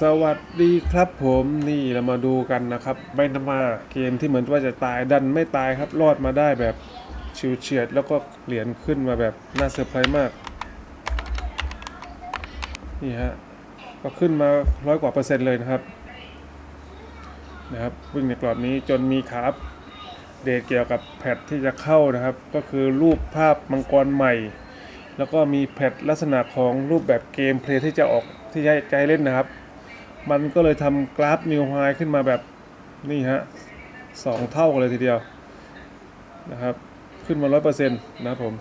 สวัสดีครับผมนี่เรามาดูกันนะครับไบนามาเกมที่เหมือนว่าจะตายดันไม่ตายครับรอดมาได้แบบชิวเฉียด แล้วก็เหรียญขึ้นมาแบบน่าเซอร์ไพรส์มากนี่ฮะก็ขึ้นมาร้อยกว่าเปอร์เซ็นต์เลยนะครับนะครับวิ่งในกรอบนี้จนมีขาอัปเดตเกี่ยวกับแพทที่จะเข้านะครับ ก็คือรูปภาพมังกรใหม่ แล้วก็มีแพทลักษณะของรูปแบบเกมเพลย์ที่จะออกที่จะใจเล่นนะครับ มันก็เลยทำกราฟนิวไฮขึ้นมาแบบนี่ฮะสองเท่ากันเลยทีเดียวนะครับ ขึ้นมา 100%นะครับผม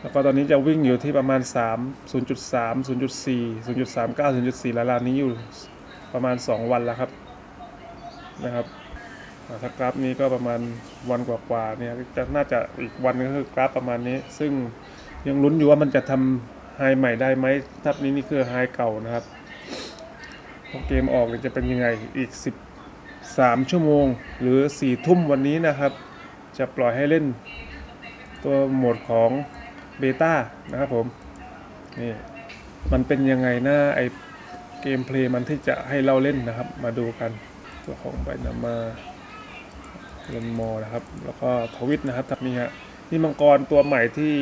แล้วก็ตอนนี้จะวิ่งอยู่ที่ประมาณ 3 0.3 0.4 0.39 0.4ละลานนี้อยู่ประมาณ 2 วันแล้วครับนะครับถ้ากราฟนี้ก็ประมาณวันกว่าๆเนี่ยจะน่าจะอีกวันก็คือกราฟประมาณนี้ ซึ่ง ยังลุ้นอยู่ว่ามันจะทำไฮใหม่ได้ไหมทับนี้นี่คือไฮเก่านะครับพอเกมออกเนี่ยจะเป็นยังไงอีก 13 ชั่วโมง หรือ 4 ทุ่มวันนี้นะครับ จะปล่อยให้เล่นตัวโหมดของเบต้านะครับผมนี่มันเป็นยังไงนะไอเกมเพลย์มันที่จะให้เราเล่นนะครับ มาดูกันตัวของไบนามาเลนโมนะครับ แล้วก็ทวิตนะครับทับนี้ฮะนี่มังกรตัวใหม่ที่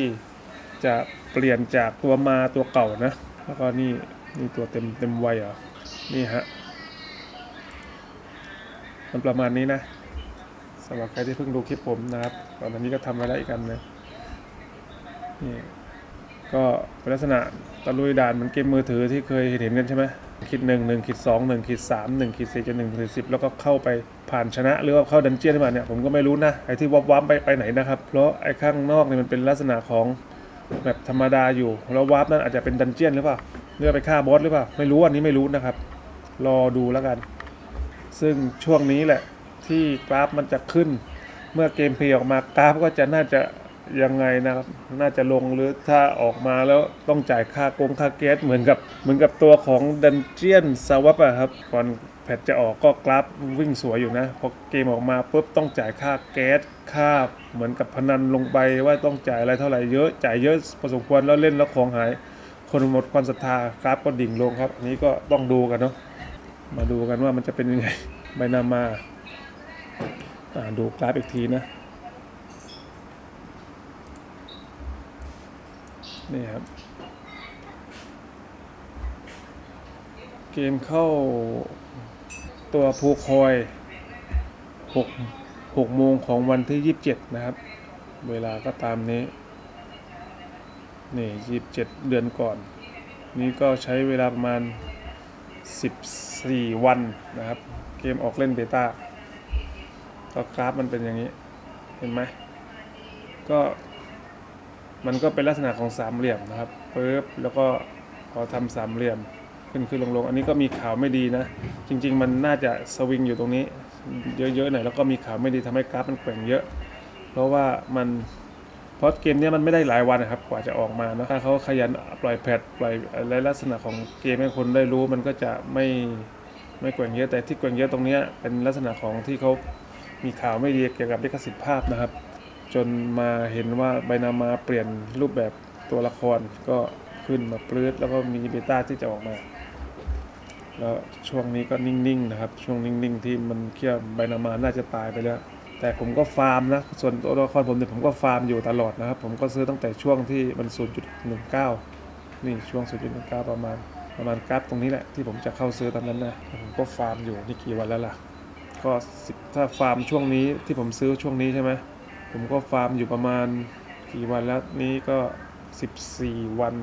จะเปลี่ยนจากตัวมาตัวเก่านะ แล้วก็นี่นี่ตัวเต็มเต็มวัยเหรอ นี่ฮะ มันประมาณนี้นะสำหรับใครที่เพิ่งดูคลิปผมนะครับก่อนนี้ก็ทำไว้แล้วอีกอันนะนี่ก็เป็นลักษณะตะลุยด่านเหมือนเกมมือถือที่เคยเห็นกันใช่ไหมคิดหนึ่งหนึ่งคิดสองหนึ่งคิดสามหนึ่งคิดสี่จนหนึ่งถึงสิบแล้วก็เข้าไปผ่านชนะหรือว่าเข้าดันเจี้ยนมาเนี่ยผมก็ไม่รู้นะไอ้ที่วับวับไปไปไหนนะครับ เพราะไอ้ข้างนอกเนี่ยมันเป็นลักษณะของ แบบธรรมดาอยู่ แล้ววาร์ปนั่นอาจจะเป็นดันเจียนหรือเปล่าเลือกไปฆ่าบอสหรือเปล่า ไม่รู้อันนี้ไม่รู้นะครับ รอดูแล้วกัน ซึ่งช่วงนี้แหละที่กราฟมันจะขึ้น เมื่อเกมเพลย์ออกมากราฟก็จะน่าจะ ยังไงนะครับ น่าจะลงหรือถ้าออกมาแล้วต้องจ่ายค่ากงค่าแก๊สเหมือนกับเหมือนกับตัวของดันเจียนซาวับอะครับก่อนแพทจะออกก็กราฟวิ่งสวยอยู่นะพอเกมออกมาปุ๊บต้องจ่ายค่าแก๊สค่าเหมือนกับพนันลงไปว่าต้องจ่ายอะไรเท่าไหร่เยอะจ่ายเยอะพอสมควรแล้วเล่นแล้วของหาย คนหมดความศรัทธากราฟก็ดิ่งลงครับอันนี้ก็ต้องดูกันเนาะมาดูกันว่ามันจะเป็นยังไงใบนามาดูกราฟอีกทีนะ นี่ครับ เกมเข้าตัวภูคอย6 6โมงของวันที่27นะครับ เวลาก็ตามนี้ นี่27เดือนก่อน นี่ก็ใช้เวลาประมาณ14วันนะครับ เกมออกเล่นเบต้าก็กราฟมันเป็นอย่างนี้ เห็นไหมก็ มันก็เป็นลักษณะของสามเหลี่ยมนะครับปึ๊บแล้วก็พอทำสามเหลี่ยมขึ้นขึ้นลงลงอันนี้ก็มีข่าวไม่ดีนะ จริง ๆ มันน่าจะสวิงอยู่ตรงนี้ เยอะๆหน่อยแล้วก็มีข่าวไม่ดีทำให้กราฟมันแกว่งเยอะ เพราะว่ามันเพราะเกมนี้มันไม่ได้หลายวันนะครับกว่าจะออกมานะถ้าเขาขยันปล่อยแพทปล่อยอะไรลักษณะของเกมให้คนได้รู้มันก็จะไม่ไม่แกว่งเยอะแต่ที่แกว่งเยอะตรงนี้เป็นลักษณะของที่เขามีข่าวไม่ดีเกี่ยวกับลิขสิทธิภาพนะครับ จนมาเห็นว่าใบนามาเปลี่ยนรูปแบบตัวละครก็ขึ้นมาปลื้ดแล้วก็มีเบต้าที่จะออกมา แล้วช่วงนี้ก็นิ่งๆนะครับ ช่วงนิ่งๆที่มันเคี่ยใบนามาน่าจะตายไปแล้ว แต่ผมก็ฟาร์มนะ ส่วนตัวละครผมเนี่ยผมก็ฟาร์มอยู่ตลอดนะครับ ผมก็ซื้อตั้งแต่ช่วงที่มัน 0.19 นี่ช่วง 0.19 ประมาณประมาณกราฟตรงนี้แหละที่ผมจะเข้าซื้อตอนนั้นนะผมก็ฟาร์มอยู่นี่กี่วันแล้วล่ะก็ถ้าฟาร์มช่วงนี้ที่ผมซื้อช่วงนี้ใช่ไหม ผมก็ฟาร์มอยู่ประมาณกี่วันแล้วนี่ก็ 14 วัน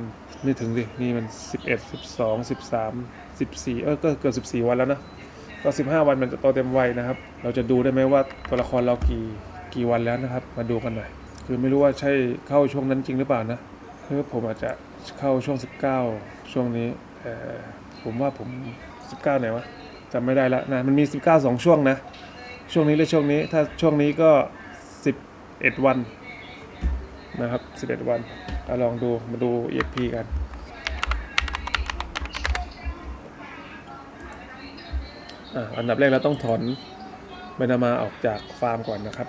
ไม่ถึงสินี่มัน 11 12 13 14 เออก็เกือบ14 วันแล้วนะก็15 วันมันจะโตเต็มวัยนะครับ เราจะดูได้ไหมว่าตัวละครเรากี่กี่วันแล้วนะครับ มาดูกันหน่อยคือไม่รู้ว่าใช่เข้าช่วงนั้นจริงหรือเปล่านะคือผมอาจจะเข้าช่วง 19 ช่วงนี้แต่ผมว่าผม 19ไหนวะจำไม่ได้ละนะมันมี 19 2 ช่วงนะ ช่วงนี้หรือช่วงนี้ถ้าช่วงนี้ก็ 11 วันนะครับ 11 วันอาลองดูมาดู EXP กัน อันดับแรกเราต้องถอนใบนามาออกจากฟาร์มก่อนนะครับ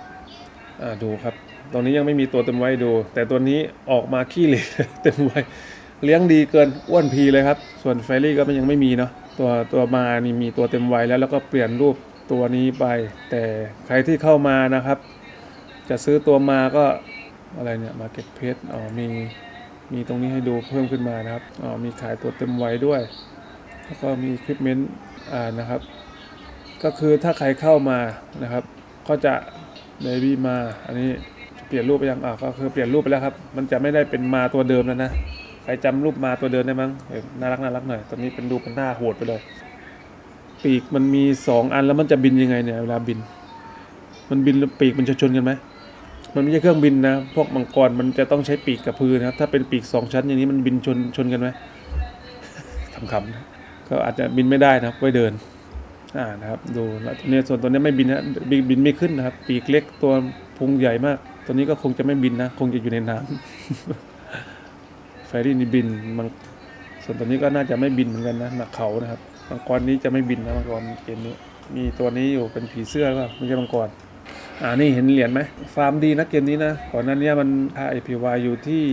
ดูครับ ตรงนี้ยังไม่มีตัวเต็มไว้ดู แต่ตัวนี้ออกมาขี้เหร่เต็มไว้ เลี้ยงดีเกินอ้วนพีเลยครับ ส่วนเฟรรี่ก็มันยังไม่มีเนาะ ตัวตัวมานี่มีตัวเต็มวัยแล้วแล้วก็เปลี่ยนรูปตัวนี้ไป แต่ใครที่เข้ามานะครับ จะซื้อตัวมาก็อะไรเนี่ยมาเก็ตเพจอ๋อมีมีตรงนี้ให้ดูเพิ่มขึ้นมานะครับอ๋อมีขายตัวเต็มไวัยด้วย แล้วก็มีคลิปเมนต์อ่านะครับ ก็คือถ้าใครเข้ามานะครับ ก็จะเบบี้มา อันนี้เปลี่ยนรูปไปยังอ่าก็คือเปลี่ยนรูปไปแล้วครับ มันจะไม่ได้เป็นมาตัวเดิมแล้วนะใครจำรูปมาตัวเดิมได้มั้งน่ารักน่ารักหน่อยตอนนี้เป็นรูปเป็นหน้าโหดไปเลย ปีกมันมีสองอันแล้วมันจะบินยังไงเนี่ยเวลาบิน มันบินแล้วปีกมันจะชนกันไหม มันไม่ใช่เครื่องบินนะ พวกมังกรมันจะต้องใช้ปีกกับพือนะครับ ถ้าเป็นปีกสองชั้นอย่างนี้มันบินชนชนกันไหมขำๆนะก็อาจจะบินไม่ได้นะครับไว้เดิน อ่านะครับ ดูแล้วตัวนี้ส่วนตัวนี้ไม่บินนะบินบินไม่ขึ้นนะครับ ปีกเล็กตัวพุงใหญ่มาก ตัวนี้ก็คงจะไม่บินนะ คงจะอยู่ในน้ำแฟรี่นี่บินมันส่วนตัวนี้ก็น่าจะไม่บินเหมือนกันนะหนักเขานะครับมังกรนี้จะไม่บินนะมังกรเกมนี้มีตัวนี้อยู่เป็นผีเสื้อก็ไม่ใช่มังกร อ่านี่เห็นเหรียญไหมฟาร์มดีนะเกมนี้นะ ก่อนหน้านี้มัน IPY อยู่ที่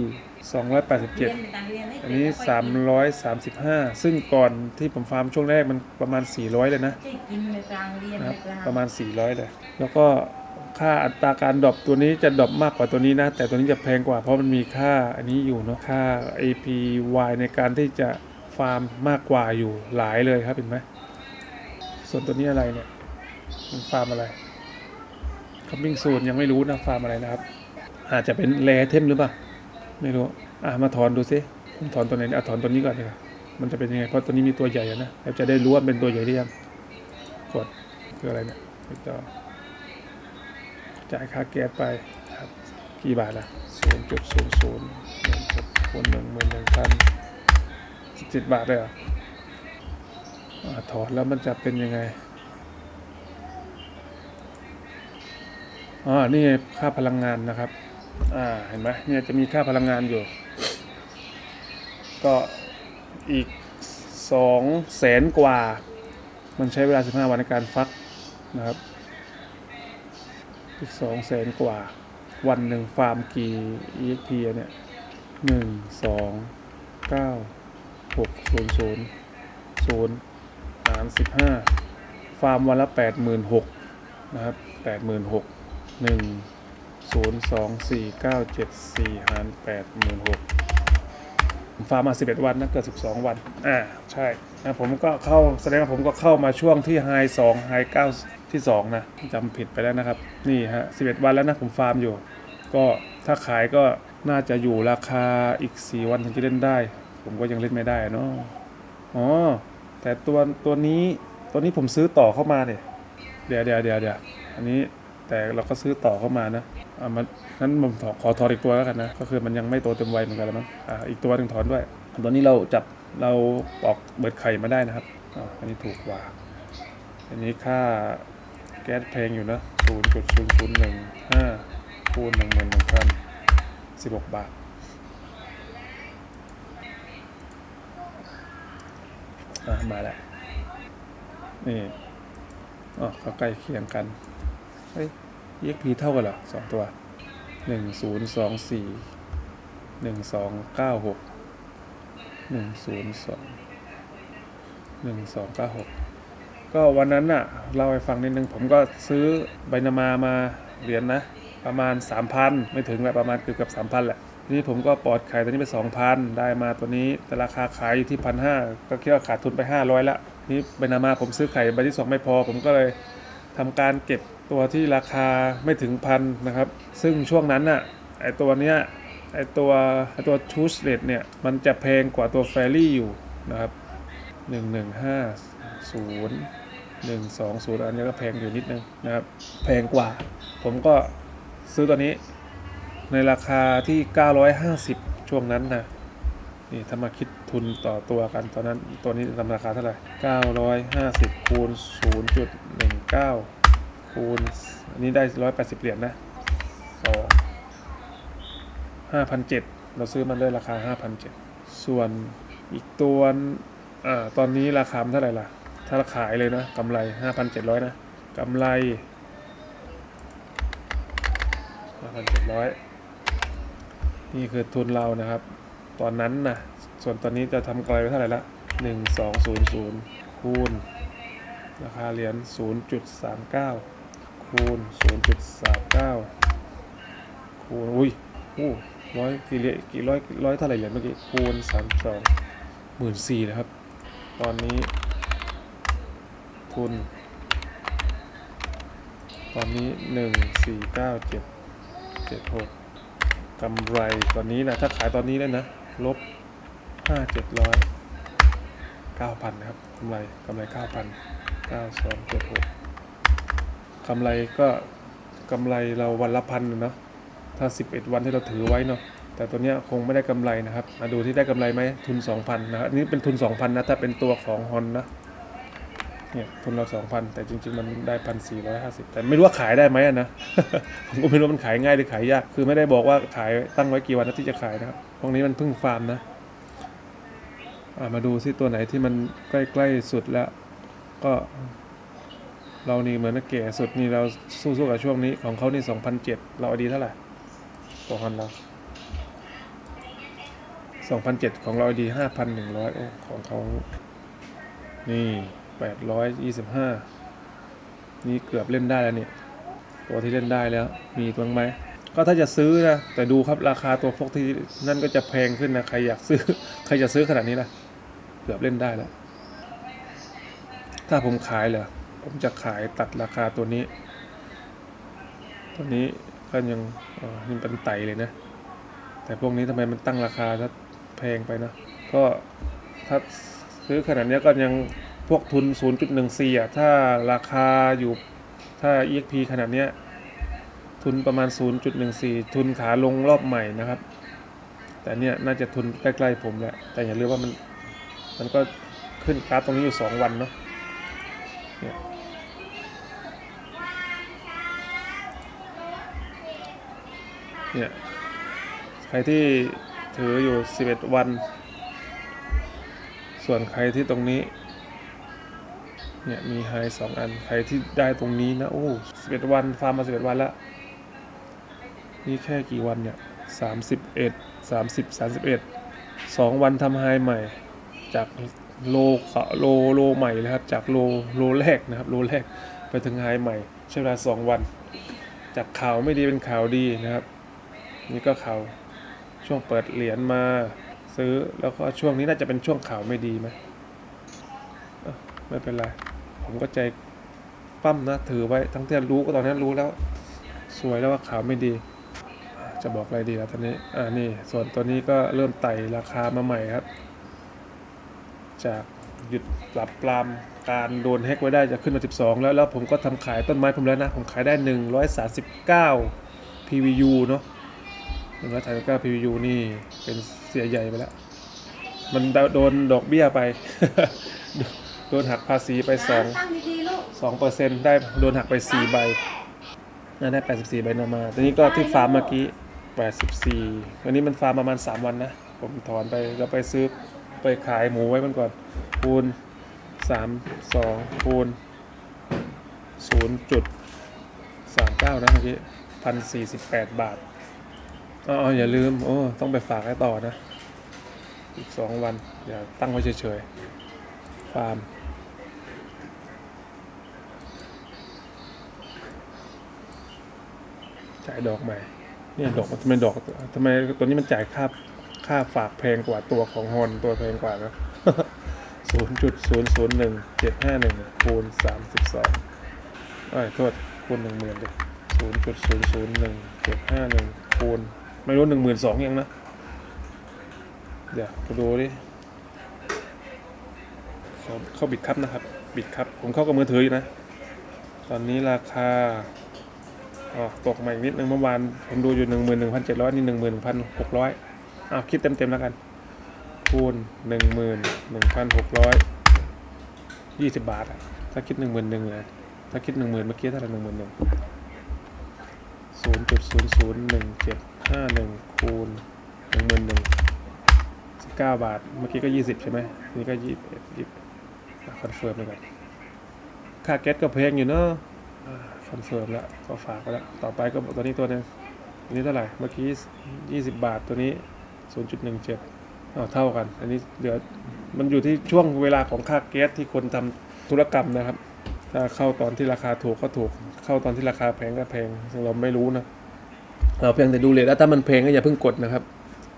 287เรียนเป็นต่างเรียนได้อันนี้แต่ไค่อย335 ซึ่งก่อนที่ผมฟาร์มช่วงแรกมันประมาณ 400 เลยนะนในกลยนะครับประมาณ 400 เลย แล้วก็ค่าอัตราการดรอปตัวนี้จะดรอปมากกว่าตัวนี้นะ แต่ตัวนี้จะแพงกว่าเพราะมันมีค่าอันนี้อยู่เนาะค่า APY ในการที่จะฟาร์มมากกว่าอยู่หลายเลยครับเห็นไหมส่วนตัวนี้อะไรเนี่ยมันฟาร์มอะไร คัมบิ้งซูนยังไม่รู้นะฟาร์มอะไรนะครับ อาจจะเป็นแรเทมหรือเปล่า ไม่รู้ อะมาถอนดูสิผมถอนตัวไหนอะถอนตัวนี้ก่อนดีกว่ามันจะเป็นยังไง เพราะตัวนี้มีตัวใหญ่นะเราจะได้รู้ว่าเป็นตัวใหญ่หรือยัง กดคืออะไรเนี่ยต่อจ่ายค่าแก๊สไปครับกี่บาทล่ะศูนย์จุดศูนย์ศูนย์คูณหนึ่งหมื่นหนึ่งพันสิบเจ็ดบาทเลยเหรออะถอนแล้วมันจะเป็นยังไง อ๋อนี่ค่าพลังงานนะครับ อ่า เห็นไหมเนี่ยจะมีค่าพลังงานอยู่ ก็อีกสองแสนกว่า มันใช้เวลา 15 วันในการฟักนะครับ อีกสองแสนกว่า วันหนึ่งฟาร์มกี่ EXP เนี่ยหนึ่งสองเก้าหกศูนย์ศูนย์ศูนย์หารสิบห้าฟาร์มวันละแปดหมื่นหกนะครับแปดหมื่นหก หนึ่งศูนย์สองสี่เก้าเจ็ดสี่หารแปดหมื่นหกฟาร์มมา11วันนะเกิด12วัน อ่า ใช่นะผมก็เข้าแสดงว่าผมก็เข้ามาช่วงที่ไฮ2ไฮ9ที่2นะจำผิดไปแล้วนะครับ นี่ฮะ11วันแล้วนะผมฟาร์มอยู่ ก็ถ้าขายก็น่าจะอยู่ราคาอีก4วันถึงจะเล่นได้ ผมก็ยังเล่นไม่ได้เนาะอ๋อ แต่ตัวตัวนี้ตัวนี้ผมซื้อต่อเข้ามาเนี่ยเดี๋ยวเดี๋ยวเดี๋ยวเดี๋ยวอันนี้ แต่เราก็ซื้อต่อเข้ามานะอ่ามันนั้นผมขอขอถอนอีกตัวแล้วกันนะ ก็คือมันยังไม่โตเต็มวัยเหมือนกันแล้วมั้งอ่าอีกตัวหนึ่งถอนด้วยตัวนี้เราจับเราออกเบิดไข่มาได้นะครับอ่าอันนี้ถูกกว่า อันนี้ค่าแก๊สแพงอยู่นะศูนย์จุดศูนย์ศูนย์หนึ่งห้าคูณหนึ่งหมื่นหนึ่งพันสิบหกบาทอะมาแล้วนี่อ๋อเขาใกล้เคียงกันเฮ้ย EXP เท่ากันเหรอสองตัวหนึ่งศูนย์สองสี่หนึ่งสองเก้าหกหนึ่งศูนย์สองหนึ่งสองเก้าหกก็วันนั้นน่ะเล่าให้ฟังนิดนึงผมก็ซื้อใบนามามาเหรียญนะประมาณ 3,000 ไม่ถึงแหละประมาณเกือบเกือบ3,000 แหละ ทีนี้ผมก็ปลอดขายตัวนี้ไป 2,000 ได้มาตัวนี้แต่ราคาขายอยู่ที่1,500ก็คิดว่าขาดทุนไป 500 ละ ทีนี่ใบนามาผมซื้อไข่ใบที่ 2 ไม่พอ ผมก็เลย ทำการเก็บตัวที่ราคาไม่ถึงพันนะครับ ซึ่งช่วงนั้นน่ะไอตัวเนี้ยไอตัวไอตัวชูสเลตเนี่ย มันจะแพงกว่าตัวแฟรี่อยู่นะครับ1150 120อันนี้ก็แพงอยู่นิดนึงนะครับ แพงกว่า ผมก็ซื้อตัวนี้ในราคาที่ 950 ช่วงนั้นนะ นี่ถ้ามาคิดทุนต่อตัวกันตอนนั้นตัวนี้ทำราคาเท่าไหร่950คูณ0.19คูณอันนี้ได้ 180 เหรียญนะ2 5,700เราซื้อมันด้วยราคา5,700ส่วนอีกตัวอ่าตอนนี้ราคาเท่าไหร่ล่ะ ถ้าขายเลยนะกำไร 5,700 นะกำไร 5,700 นี่คือทุนเรานะครับ ตอนนั้นนะส่วนตอนนี้จะทำกำไรไว้เท่าไหร่ละหนึ่งสองศูนย์ศูนย์คูณ ราคาเหรียญศูนย์จุดสามเก้าคูณศูนย์จุดสามเก้าคูณ อุ้ยอู้ร้อยกี่เหรียญกี่ร้อยร้อยเท่าไหร่เหรียญเมื่อกี้ คูณสามสองหมื่นสี่นะครับ ตอนนี้ทุนตอนนี้หนึ่งสี่เก้าเจ็ดเจ็ดหกกำไรตอนนี้นะ ถ้าขายตอนนี้เลยนะ ลบห้าเจ็ดร้อยเก้าพันนะครับกำไรกำไรเก้าพันเก้าสองเจ็ดหกกำไรก็กำไรเราวันละพันเนาะถ้าสิบเอ็ดวันที่เราถือไว้เนาะแต่ตัวเนี้ยคงไม่ได้กำไรนะครับมาดูที่ได้กำไรไหมทุนสองพันนะครับนี่เป็นทุนสองพันนะ ถ้าเป็นตัวของฮอนนะ เนี่ยทุนเราสองพันแต่จริง ๆ มันได้พันสี่ร้อยห้าสิบแต่ไม่รู้ว่าขายได้ไหมนะ ผมก็ไม่รู้มันขายง่ายหรือขายยาก คือไม่ได้บอกว่าขายตั้งไว้กี่วันนะที่จะขายนะครับพวกนี้มันเพิ่งฟาร์มนะมาดูซิตัวไหนที่มันใกล้ๆสุดแล้ว ก็เรานี่เหมือนนักเก๋สุดนี่เราสู้ๆกับช่วงนี้ของเขานี่สองพันเจ็ดเราอดีเท่าไหร่ตัวฮอนเราสองพันเจ็ดของเราดีห้าพันหนึ่งร้อยของเขานี่ แปดร้อยยี่สิบห้านี่เกือบเล่นได้แล้วเนี่ยตัวที่เล่นได้แล้ว มีตัวไหมก็ถ้าจะซื้อนะ แต่ดูครับราคาตัวพวกที่นั่นก็จะแพงขึ้นนะ ใครอยากซื้อ ใครจะซื้อขนาดนี้ล่ะเกือบเล่นได้แล้ว ถ้าผมขายเหรอผมจะขายตัดราคาตัวนี้ ตัวนี้ก็ยังนี่เป็นไตเลยนะ แต่พวกนี้ทำไมมันตั้งราคาถ้าแพงไปนะ ก็ถ้าซื้อขนาดนี้ก็ยัง พวกทุน 0.14 อะ ถ้าราคาอยู่ถ้า EXP ขนาดเนี้ย ทุนประมาณ 0.14 ทุนขาลงรอบใหม่นะครับ แต่เนี่ยน่าจะทุนใกล้ๆผมแหละ แต่อย่าลืมว่ามัน มันก็ขึ้นกราฟตรงนี้อยู่ 2 วันเนาะเนี่ยเนี่ยใครที่ถืออยู่ 11 วัน ส่วนใครที่ตรงนี้ เนี่ยมีไฮสองอัน ใครที่ได้ตรงนี้นะ โอ้11วัน ฟาร์มมา11วันแล้วนี่แค่กี่วันเนี่ย31 30 31 2วันทำไฮใหม่ จากโลขาโลโลใหม่เลยครับ จากโลโลแรกนะครับ โลแรกไปถึงไฮใหม่ ใช้เวลา2วัน จากข่าวไม่ดีเป็นข่าวดีนะครับ นี่ก็ข่าวช่วงเปิดเหรียญมาซื้อแล้วก็ช่วงนี้น่าจะเป็นช่วงข่าวไม่ดีไหมไม่เป็นไร ผมก็ใจปั้มนะถือไว้ทั้งที่รู้ก็ตอนนั้นรู้แล้ว สวยแล้วว่าขาวไม่ดี จะบอกอะไรดีล้วตอนนี้อ่านี่ส่วนตัวนี้ก็เริ่มไต่ราคามาใหม่ครับ จากหยุดปรับปรามการโดนแฮกไว้ได้จะขึ้นมา 12 แล้ว แล้วผมก็ทำขายต้นไม้ผมแล้วนะ ผมขายได้ 139 PVU เนาะ139 PVU นี่เป็นเสียใหญ่ไปแล้ว มันโดนดอกเบี้ยไป โดนหักภาษีไป2ตั้งดีๆลูกสองเปอร์เซ็นต์ได้โดนหักไปสี่ใบน่าได้แปดสิบสี่ใบนามาตอนนี้ก็ที่ฟาร์มเมื่อกี้แปดสิบสี่วันนี้มันฟาร์มประมาณสามวันนะ ผมถอนไปแล้วไปซื้อไปขายหมูไว้มันก่อนคูณสามสองคูณศูนย์จุดสามเก้านะเมื่อกี้พันสี่สิบแปดบาทอ๋ออย่าลืม โอ้ ต้องไปฝากให้ต่อนะ อีกสองวัน อย่าตั้งไว้เฉยๆ ฟาร์ม จ่ายดอกใหม่ เนี่ยดอกทำไมดอกทำไมตัวนี้มันจ่ายค่าค่าฝากแพงกว่าตัวของฮอนตัวแพงกว่านะศูนย์จุดศูนย์ศูนย์หนึ่งเจ็ดห้าหนึ่งคูณสามสิบสองเอ้ยโทษคูณหนึ่งหมื่นดิศูนย์จุดศูนย์ศูนย์หนึ่งเจ็ดห้าหนึ่งคูณไม่รู้หนึ่งหมื่นสองยังนะ เดี๋ยวไปดูดิเขาเข้าบิดครับนะครับ บิดครับ ผมเข้ากับมือถืออยู่นะ ตอนนี้ราคา อ๋อตกมาอีกนิดนึงเมื่อวานผมดูอยู่หนึ่งหมื่นหนึ่งพันเจ็ดร้อยนี่หนึ่งหมื่นพันหกร้อยอ้าวคิดเต็มเต็มๆแล้วกัน คูณหนึ่งหมื่นหนึ่งพันหกร้อยยี่สิบบาทถ้าคิดหนึ่งหมื่นหนึ่งเลยถ้าคิดหนึ่งหมื่นเมื่อกี้เท่าไหร่หนึ่งหมื่นหนึ่งศูนย์จุดศูนย์ศูนย์หนึ่งเจ็ดห้าหนึ่งคูณหนึ่งหมื่นหนึ่งสิบเก้าบาท เมื่อกี้ก็ยี่สิบใช่ไหมนี่ก็ยี่สิบยี่สิบคอนเฟิร์มไปก่อนค่าแก๊สก็แพงอยู่เนอะ คอนเฟิร์มแล้วก็ฝากไปแล้ว ต่อไปก็ตัวนี้ตัวนึงตัวนี้เท่าไหร่ เมื่อกี้ 20 บาทตัวนี้ 0.17เอาเท่ากัน อันนี้เดี๋ยวมันอยู่ที่ช่วงเวลาของค่าแก๊สที่คนทำธุรกรรมนะครับ ถ้าเข้าตอนที่ราคาถูกก็ถูก เข้าตอนที่ราคาแพงก็แพงซึ่งเราไม่รู้นะ เราเพียงแต่ดูเลยแล้วถ้ามันแพงก็อย่าเพิ่งกดนะครับ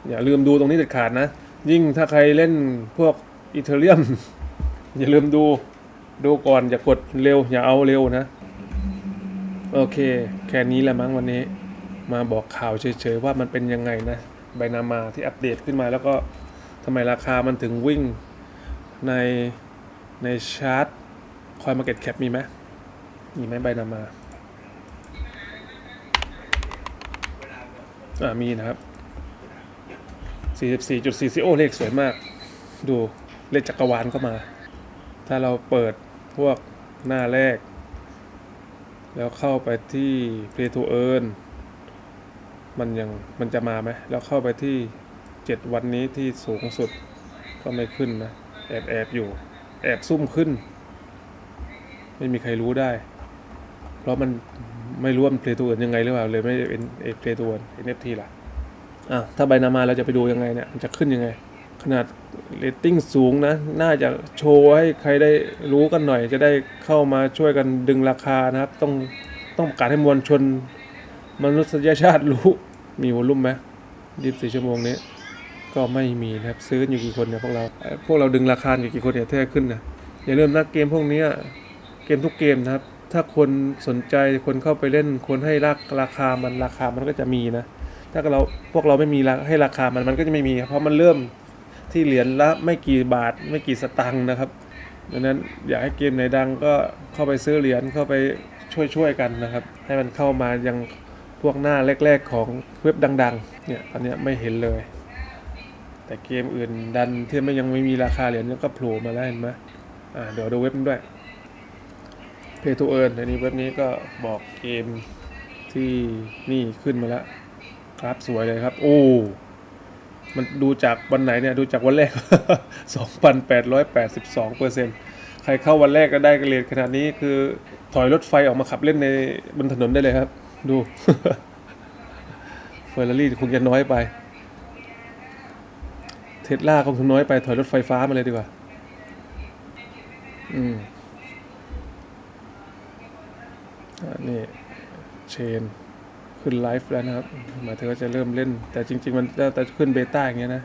อย่าลืมดูตรงนี้เด็ดขาดนะ ยิ่งถ้าใครเล่นพวกอีเทเรียม อย่าลืมดูดูก่อนอย่ากดเร็วอย่าเอาเร็วนะ โอเค แค่นี้แหละมั้งวันนี้ มาบอกข่าวเฉยๆว่ามันเป็นยังไงนะไบนามาที่อัปเดตขึ้นมาแล้วก็ทำไมราคามันถึงวิ่งในในชาร์ตคอยมาเก็ตแคปมีไหมมีไหมไบนามาอ่ามีนะครับ 44.4ซีโอเลขสวยมาก ดูเลขจักรวาลเข้ามา ถ้าเราเปิดพวกหน้าแรก แล้วเข้าไปที่ Play to Earn มันยังมันจะมาไหมแล้วเข้าไปที่ 7 วันนี้ที่สูงสุดก็ไม่ขึ้นนะ แอบแอบอยู่ แอบซุ่มขึ้น ไม่มีใครรู้ได้ เพราะมันไม่รู้ว่ามัน Play to Earn ยังไงหรือเปล่าเลยไม่เป็น Play to Earn NFT ล่ะอะถ้าใบนามาเราจะไปดูยังไงเนี่ย มันจะขึ้นยังไง ขนาดเรตติ้งสูงนะ น่าจะโชว์ให้ใครได้รู้กันหน่อย จะได้เข้ามาช่วยกันดึงราคานะครับ ต้องต้องประกาศให้มวลชน มนุษยชาติรู้ มีวอลลุ่มไหมยีิบสี่ชั่วโมงนี้ ก็ไม่มีนะครับ ซื้ออยู่กี่คนเนี่ยพวกเรา พวกเราดึงราคาอยู่กี่คนเนี่ยที่จะขึ้นนะ อย่าลืมนะเกมพวกนี้เกมทุกเกมนะครับ ถ้าคนสนใจคนเข้าไปเล่น คนให้ราคราคามันราคามันก็จะมีนะ ถ้าเราพวกเราไม่มีราให้ราคามันมันก็จะไม่มีครับเพราะมันเริ่ม ที่เหรียญละไม่กี่บาทไม่กี่สตังค์นะครับดังนั้นอยากให้เกมไหนดังก็เข้าไปซื้อเหรียญเข้าไปช่วยช่วยๆกันนะครับ ให้มันเข้ามายังพวกหน้าแรกๆของเว็บดังๆเนี่ยตอนนี้ไม่เห็นเลย แต่เกมอื่นดันที่ไม่ยังไม่มีราคาเหรียญก็โผล่มาแล้วเห็นไหมอ่าเดี๋ยวดูเว็บนี้ด้วย Pay to Earn อันนี้เว็บนี้ก็บอกเกมที่นี่ขึ้นมาแล้วครับสวยเลยครับ โอ้ มันดูจากวันไหนเนี่ยดูจากวันแรก 2,882เปอร์เซ็นต์ใครเข้าวันแรกก็ได้กระเรียนขนาดนี้คือถอยรถไฟออกมาขับเล่นในบนถนนได้เลยครับ ดูเฟอร์รารี่คงจะน้อยไป เทสลาคงน้อยไป ถอยรถไฟฟ้ามาเลยดีกว่า อืมอันนี้เชน ขึ้นไลฟ์แล้วนะครับหมายถึงว่าจะเริ่มเล่น แต่จริง ๆ มันจะขึ้นเบต้าอย่างเงี้ยนะ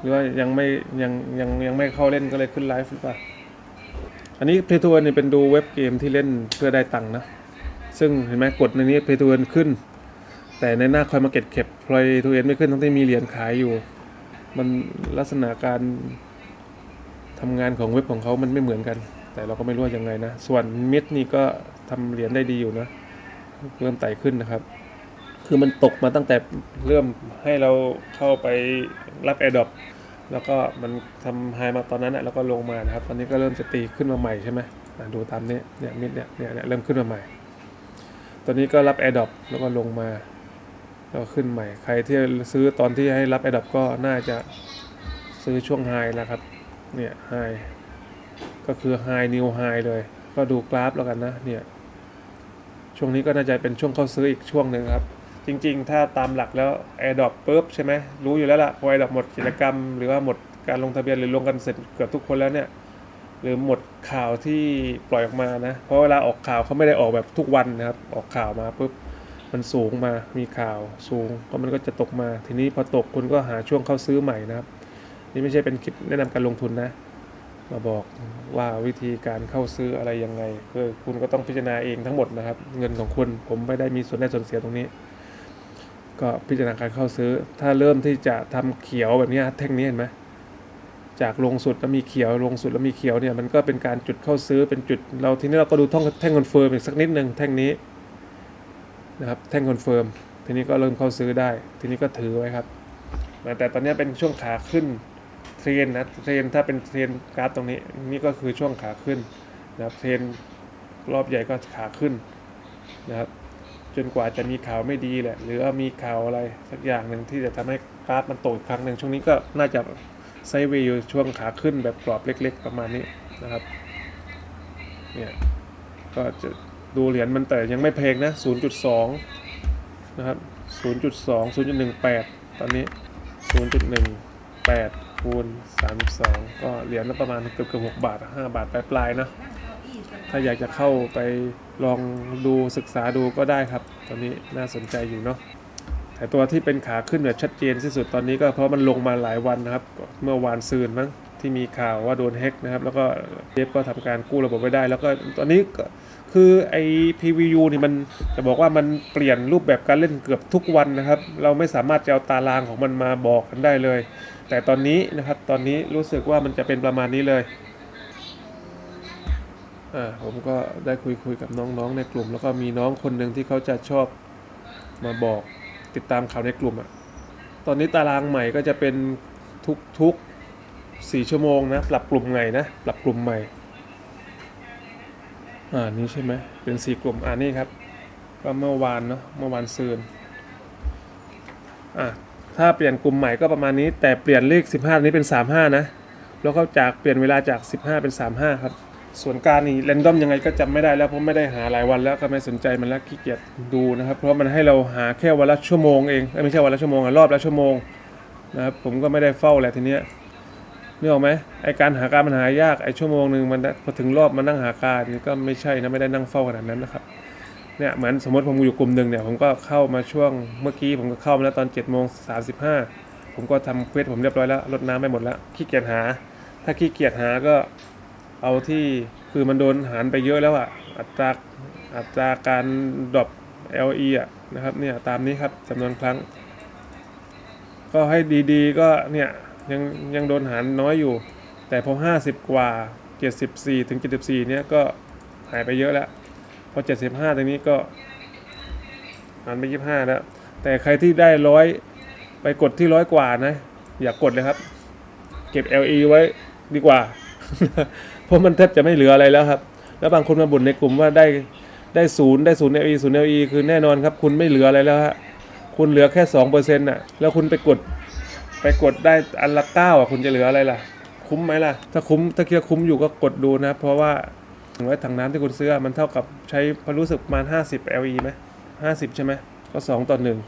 หรือว่ายังไม่ยังยังยังไม่เข้าเล่นก็เลยขึ้นไลฟ์หรือเปล่าอันนี้เพทัวร์เนี่ยเป็นดูเว็บเกมที่เล่นเพื่อได้ตังค์นะ ซึ่งเห็นไหมกดในนี้เพทัวร์ขึ้น แต่ในหน้าคอยมาเก็ตเก็บพลอยทูเอ็นไม่ขึ้นทั้งที่มีเหรียญขายอยู่ มันลักษณะการทำงานของเว็บของเขามันไม่เหมือนกัน แต่เราก็ไม่รู้ว่ายังไงนะ ส่วนมิดนี่ก็ทำเหรียญได้ดีอยู่นะ เริ่มไต่ขึ้นนะครับ คือมันตกมาตั้งแต่เริ่มให้เราเข้าไปรับแอร์ดอปแล้วก็มันทำไฮมาตอนนั้นนะแล้วก็ลงมานะครับ ตอนนี้ก็เริ่มจะตีขึ้นมาใหม่ใช่ไหมดูตามนี้เนี่ยมิดเนี่ยเนี่ยเนี่ยเริ่มขึ้นมาใหม่ ตอนนี้ก็รับแอร์ดอปแล้วก็ลงมาแล้วขึ้นใหม่ ใครที่ซื้อตอนที่ให้รับแอร์ดอปก็น่าจะซื้อช่วงไฮนะครับ เนี่ยไฮก็คือไฮนิวไฮเลย ก็ดูกราฟแล้วกันนะเนี่ยช่วงนี้ก็น่าจะเป็นช่วงเข้าซื้ออีกช่วงหนึ่งครับ จริง ๆ ถ้าตามหลักแล้ว AirDrop ปุ๊บใช่ไหมรู้อยู่แล้วล่ะพอ AirDrop หมดกิจกรรม หรือว่าหมดการลงทะเบียนหรือลงกันเสร็จเกือบทุกคนแล้วเนี่ยหรือหมดข่าวที่ปล่อยออกมานะ เพราะเวลาออกข่าวเขาไม่ได้ออกแบบทุกวันนะครับออกข่าวมาปุ๊บมันสูงมามีข่าวสูงก็มันก็จะตกมา ทีนี้พอตกคุณก็หาช่วงเข้าซื้อใหม่นะครับ นี่ไม่ใช่เป็นคลิปแนะนำการลงทุนนะ มาบอกว่าวิธีการเข้าซื้ออะไรยังไงคือคุณก็ต้องพิจารณาเองทั้งหมดนะครับ เงินของคุณผมไม่ได้มีส่วนได้ส่วนเสียตรงนี้ ก็พิจารณาการเข้าซื้อ ถ้าเริ่มที่จะทำเขียวแบบนี้แท่งนี้เห็นไหมจากลงสุดแล้วมีเขียวลงสุดแล้วมีเขียวเนี่ยมันก็เป็นการจุดเข้าซื้อเป็นจุด เราทีนี้เราก็ดูท่องแท่งคอนเฟิร์มอีกสักนิดหนึ่งแท่งนี้นะครับแท่งคอนเฟิร์มทีนี้ก็เริ่มเข้าซื้อได้ ทีนี้ก็ถือไว้ครับแต่ตอนนี้เป็นช่วงขาขึ้นเทรนนะเทรนถ้าเป็นเทรนกราฟตรงนี้นี่ก็คือช่วงขาขึ้นนะครับเทรนรอบใหญ่ก็ขาขึ้นนะครับ จนกว่าจะมีข่าวไม่ดีแหละ หรือว่ามีข่าวอะไรสักอย่างหนึ่งที่จะทำให้กราฟมันโตอีกครั้งหนึ่งช่วงนี้ก็น่าจะไซเวย์อยู่ช่วงขาขึ้นแบบกรอบเล็ก ๆ ประมาณนี้นะครับเนี่ยก็จะดูเหรียญมันแต่ยังไม่แพงนะ 0.2 นะครับ 0.2 0.18 ตอนนี้ 0.1 8คูณ32 ก็เหรียญละประมาณเกือบเกือบ6บาท 5 บาทปลายๆนะ ถ้าอยากจะเข้าไปลองดูศึกษาดูก็ได้ครับ ตอนนี้น่าสนใจอยู่เนาะแต่ตัวที่เป็นขาขึ้นแบบชัดเจนที่สุดตอนนี้ก็เพราะมันลงมาหลายวันนะครับ เมื่อวานซืนมั้งที่มีข่าวว่าโดนแฮ็กนะครับ แล้วก็เดฟก็ทำการกู้ระบบไว้ได้ แล้วก็ตอนนี้ก็คือไอ้ PVU นี่มันจะบอกว่ามันเปลี่ยนรูปแบบการเล่นเกือบทุกวันนะครับ เราไม่สามารถจะเอาตารางของมันมาบอกกันได้เลย แต่ตอนนี้นะครับตอนนี้รู้สึกว่ามันจะเป็นประมาณนี้เลย อ่าผมก็ได้คุยคุยกับน้องๆในกลุ่ม แล้วก็มีน้องคนหนึ่งที่เขาจะชอบมาบอกติดตามข่าวในกลุ่มอะ่ะตอนนี้ตารางใหม่ก็จะเป็นทุกทุกสี่ชั่วโมงนะปรับกลุ่มใหม่นะปรับกลุ่มใหม่อ่านี่ใช่ไหมเป็นสี่กลุ่มอ่านี่ครับก็เมื่อวานเนาะเมื่อวานซืนอะถ้าเปลี่ยนกลุ่มใหม่ก็ประมาณนี้แต่เปลี่ยนเลข 15 นี้เป็น 35 นะ แล้วก็จากเปลี่ยนเวลาจาก 15 เป็น 35 ครับ ส่วนการนี่เรนดอมยังไงก็จำไม่ได้แล้วเพราะไม่ได้หาหลายวันแล้วก็ไม่สนใจมันแล้วขี้เกียจดูนะครับ เพราะมันให้เราหาแค่วันละชั่วโมงเองเอ้ยไม่ใช่วันละชั่วโมงอะรอบละชั่วโมงนะครับผมก็ไม่ได้เฝ้าแหละทีเนี้ยนึกออกไหมไอการหาการมันหายากไอชั่วโมงหนึ่งมันพอถึงรอบมานั่งหาการนี่ก็ไม่ใช่นะไม่ได้นั่งเฝ้าขนาดนั้นนะครับเนี่ยเหมือนสมมติผมอยู่กลุ่มหนึ่งเนี่ยผมก็เข้ามาช่วงเมื่อกี้ผมก็เข้ามาแล้วตอน7จ็ดโมงสาผมก็ทำเควสผมเรียบร้อยแล้วรดน้ำไปหมดแล้วขี้เกียจหา ถ้าขี้เกียจหาก็ เอาที่คือมันโดนหารไปเยอะแล้วอะอัตราอัตราการดรอป LE อะนะครับเนี่ยตามนี้ครับจำนวนครั้ง ก็ให้ดีๆ ก็เนี่ยยังยังโดนหารน้อยอยู่ แต่พอ 50 กว่า 74 ถึง 74 เนี่ยก็หายไปเยอะแล้ว พอ 75 ตรงนี้ก็หารไป 25 แล้ว แต่ใครที่ได้ร้อยไปกดที่ร้อยกว่านะ อย่ากกดเลยครับ เก็บ LE ไว้ดีกว่า เพราะมันแทบจะไม่เหลืออะไรแล้วครับ แล้วบางคนมาบ่นในกลุ่มว่าได้ได้ศูนย์ได้ศูนย์ LE ศูนย์ LE คือแน่นอนครับ คุณไม่เหลืออะไรแล้วฮะคุณเหลือแค่สองเปอร์เซ็นต์น่ะแล้วคุณไปกดไปกดได้อันละเก้าอะคุณจะเหลืออะไรล่ะ คุ้มไหมล่ะ ถ้าคุ้มถ้าคิดว่าคุ้มอยู่ก็กดดูนะ เพราะว่าถึงไว้ถังน้ำที่คุณซื้อมันเท่ากับใช้พอรู้สึกประมาณ50 LE ไหม50ใช่ไหมก็สองต่อหนึ่ง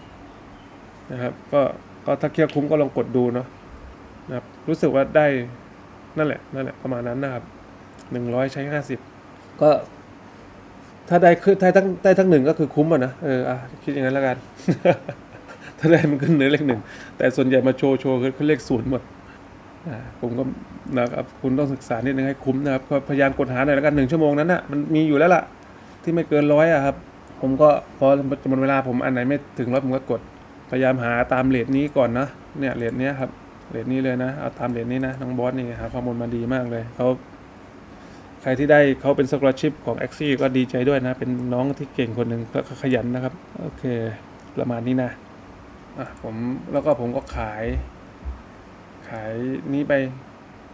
นะครับก็ก็ถ้าคิดว่าคุ้มก็ลองกดดูเนาะนะครับรู้สึกว่าได้นั่นแหละนั่นแหละประมาณนั้นนะครับ หนึ่งร้อยใช้ห้าสิบก็ถ้าได้ขึ้นได้ทั้งได้ทั้งหนึ่งก็คือคุ้มอะนะเอออะคิดอย่างนั้นแล้วกัน ถ้าได้มันขึ้นเหนือเลขหนึ่งแต่ส่วนใหญ่มาโชว์โชว์คือเลขศูนย์หมดอ่าผมก็นะครับคุณต้องศึกษานิดนึงให้คุ้มนะครับก็พยายามกดหาหน่อยแล้วกันหนึ่งชั่วโมงนั้นน่ะมันมีอยู่แล้วล่ะ ที่ไม่เกินร้อยอะครับ ผมก็พอหมดเวลาผมอันไหนไม่ถึงร้อยผมก็กดพยายามหาตามเลทนี้ก่อนนะเนี่ยเลทเนี้ยครับเลทนี้เลยนะเอาตามเลทนี้นะน้องบอสนี่หาข้อมูลมาดีมากเลยเขา ใครที่ได้เขาเป็นสกอร์ชิพของ a x ซี่ก็ดีใจด้วยนะ เป็นน้องที่เก่งคนหนึ่งก็ขยันนะครับ โอเค ประมาณนี้นะอะผมแล้วก็ผมก็ขาย ขายนี้ไป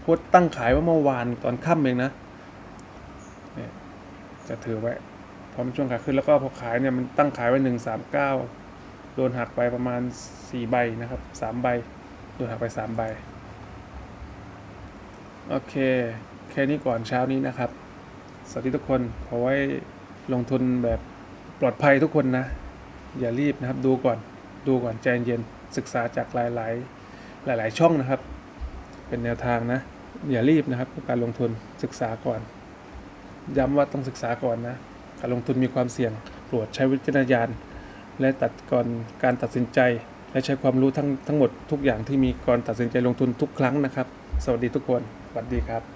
โพสต์ตั้งขายว่าเมื่อวานตอนค่ำเองนะเนี่ยจะถือไว้พอมช่วงขาขึ้นแล้วก็พอขายเนี่ยมันตั้งขายไว้หนึ่งสามเก้าโดนหักไปประมาณสี่ใบนะครับสามใบ โดนหักไปสามใบ โอเค แค่นี้ก่อนเช้านี้นะครับ สวัสดีทุกคนขอไว้ลงทุนแบบปลอดภัยทุกคนนะ อย่ารีบนะครับดูก่อนดูก่อนใจเย็นศึกษาจากหลาย ๆ หลาย ๆ ช่องนะครับ เป็นแนวทางนะ อย่ารีบนะครับการลงทุนศึกษาก่อน ย้ำว่าต้องศึกษาก่อนนะการลงทุนมีความเสี่ยงโปรดใช้วิจารณญาณและตัดก่อนการตัดสินใจ และใช้ความรู้ทั้งทั้งหมดทุกอย่างที่มีก่อนตัดสินใจลงทุนทุกครั้งนะครับ สวัสดีทุกคนสวัสดีครับ